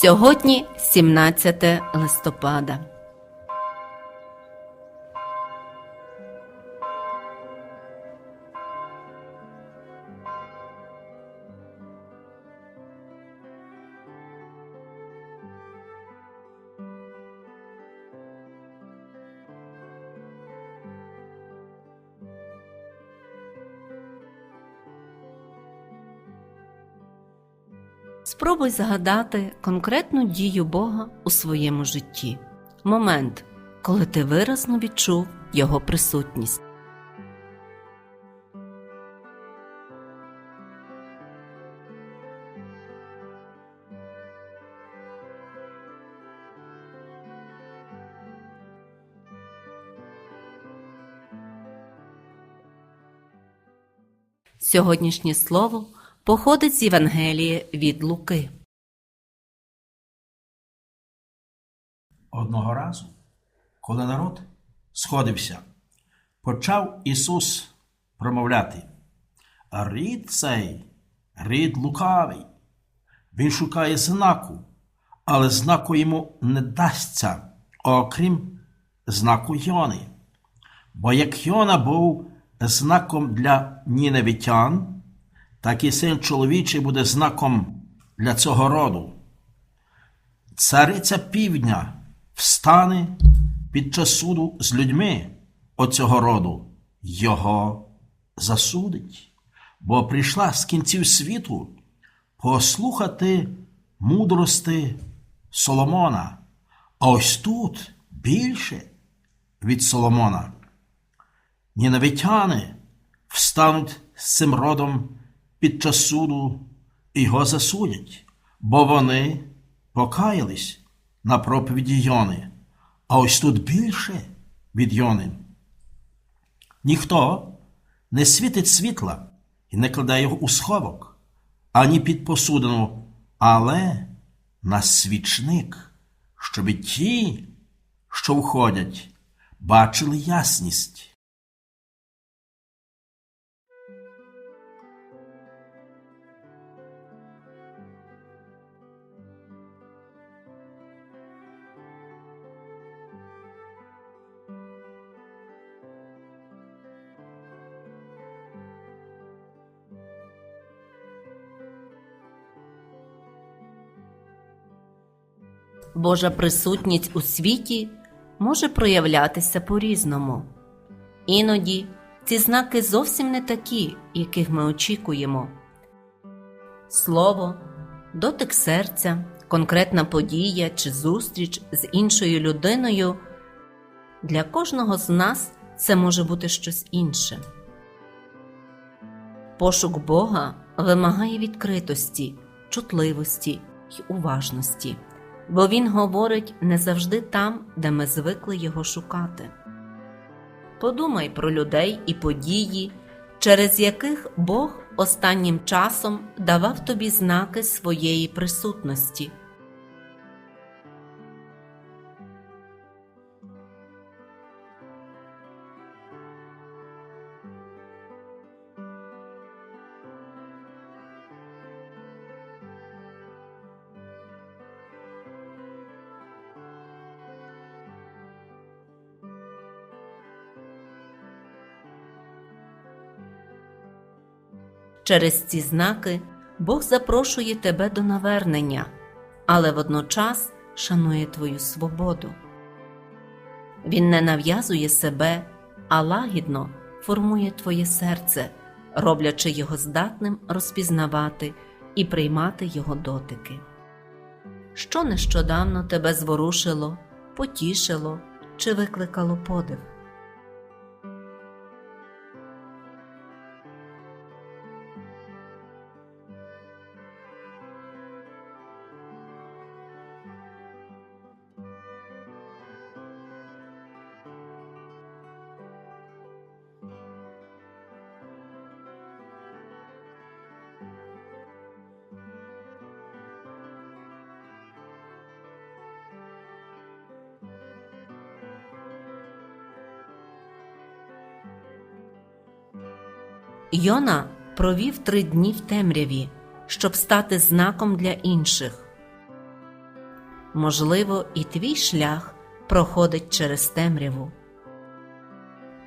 Сьогодні 17 листопада. Спробуй згадати конкретну дію Бога у своєму житті. Момент, коли ти виразно відчув Його присутність. Сьогоднішнє слово походить з Євангелія від Луки. Одного разу, коли народ сходився, почав Ісус промовляти: Рід цей, рід лукавий. Він шукає знаку, але знаку йому не дасться, окрім знаку Йони. Бо як Йона був знаком для ніневітян, так і син чоловічий буде знаком для цього роду. Цариця півдня встане під час суду з людьми оцього роду, його засудить, бо прийшла з кінців світу послухати мудрости Соломона, а ось тут більше від Соломона. Нінавитяни встануть з цим родом під час суду його засудять, бо вони покаялись на проповіді Йони, а ось тут більше від Йони. Ніхто не світить світла і не кладе його у сховок, ані під посудину, але на свічник, щоб і ті, що входять, бачили ясність. Божа присутність у світі може проявлятися по-різному. Іноді ці знаки зовсім не такі, яких ми очікуємо. Слово, дотик серця, конкретна подія чи зустріч з іншою людиною для кожного з нас це може бути щось інше. Пошук Бога вимагає відкритості, чутливості й уважності бо Він говорить не завжди там, де ми звикли його шукати. Подумай про людей і події, через яких Бог останнім часом давав тобі знаки своєї присутності. Через ці знаки Бог запрошує тебе до навернення, але водночас шанує твою свободу. Він не нав'язує себе, а лагідно формує твоє серце, роблячи його здатним розпізнавати і приймати його дотики. Що нещодавно тебе зворушило, потішило чи викликало подив? Йона провів три дні в темряві, щоб стати знаком для інших. можливо, і твій шлях проходить через темряву.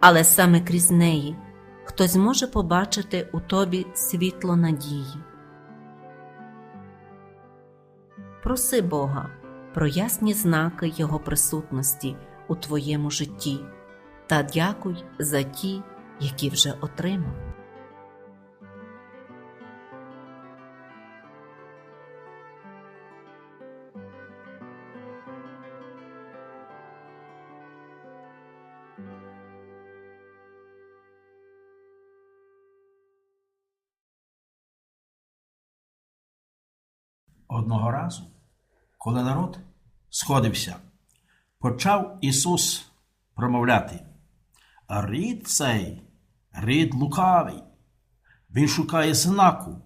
Але саме крізь неї хтось може побачити у тобі світло надії. Проси Бога про ясні знаки Його присутності у твоєму житті та дякуй за ті, які вже отримав. Одного разу, коли народ сходився, почав Ісус промовляти: Рід цей, рід лукавий. Він шукає знаку,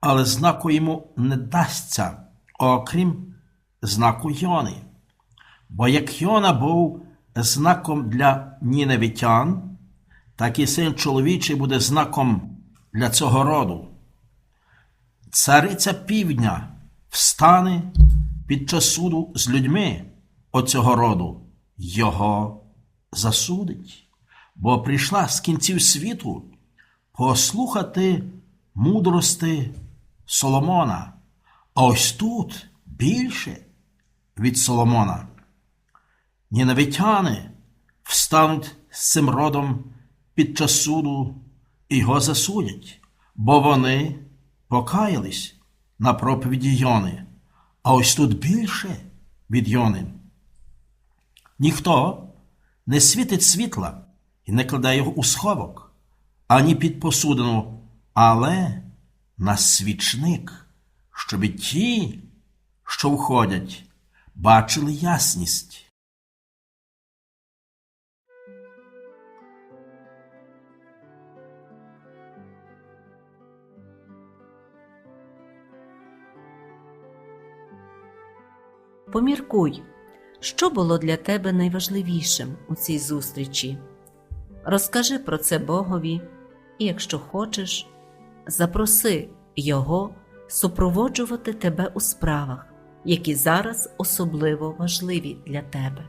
але знаку йому не дасться, окрім знаку Йони. Бо як Йона був знаком для ніневітян, так і син чоловічий буде знаком для цього роду. Цариця півдня встане під час суду з людьми оцього роду, його засудить, бо прийшла з кінців світу послухати мудрости Соломона. А ось тут більше від Соломона. Нінавитяни встануть з цим родом під час суду і його засудять, бо вони покаялись на проповіді Йони. А ось тут більше від Йони. Ніхто не світить світла і не кладе його у сховок, ані під посудину, але на свічник, щоб ті, що входять, бачили ясність. Поміркуй, що було для тебе найважливішим у цій зустрічі. Розкажи про це Богові, і, якщо хочеш, запроси Його супроводжувати тебе у справах, які зараз особливо важливі для тебе.